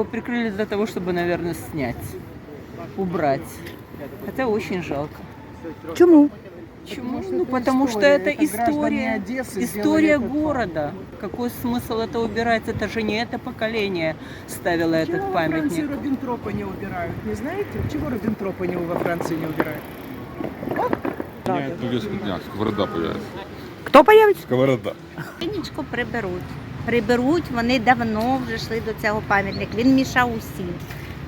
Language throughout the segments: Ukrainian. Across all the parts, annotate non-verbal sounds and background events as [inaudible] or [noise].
его прикрыли для того, чтобы, наверное, снять, убрать. Хотя очень жалко. Чому? Почему? Ну, потому что это история, история города. Какой смысл это убирать? Это же не это поколение ставило этот Чего во Франции памятник. Робинтропа не убирают? Не знаете? Чего Робинтропа не, во Франции не убирают? Нет, повестку дня, сковорода появится. Хто появиться? Сковорода. Синічку приберуть. Приберуть, вони давно вже йшли до цього пам'ятника. Він мішав усім.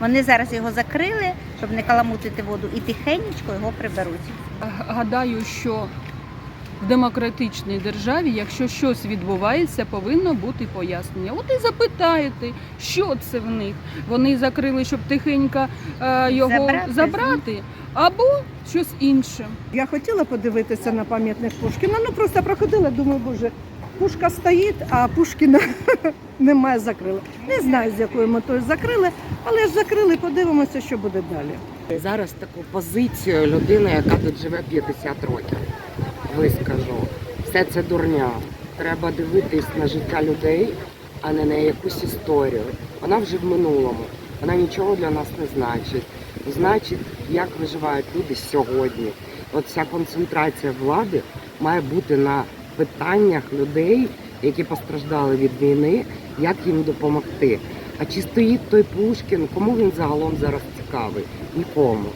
Вони зараз його закрили, щоб не каламутити воду, і тихенечко його приберуть. Гадаю, що в демократичній державі, якщо щось відбувається, повинно бути пояснення. От і запитаєте, що це в них. Вони закрили, щоб тихенько е, його Забрати. забрати, або щось інше. Я хотіла подивитися на пам'ятник Пушкіна, ну просто проходила, думаю, боже, пушка стоїть, а Пушкіна [laughs] немає, закрили. Не знаю, з якою метою закрили, але ж закрили, подивимося, що буде далі. Зараз таку позицію людини, яка тут живе 50 років, вискажу. Все це дурня. Треба дивитись на життя людей, а не на якусь історію. Вона вже в минулому. Вона нічого для нас не значить. Значить, як виживають люди сьогодні. От вся концентрація влади має бути на питаннях людей, які постраждали від війни, як їм допомогти. А чи стоїть той Пушкін, кому він загалом зараз цікавий? Нікому.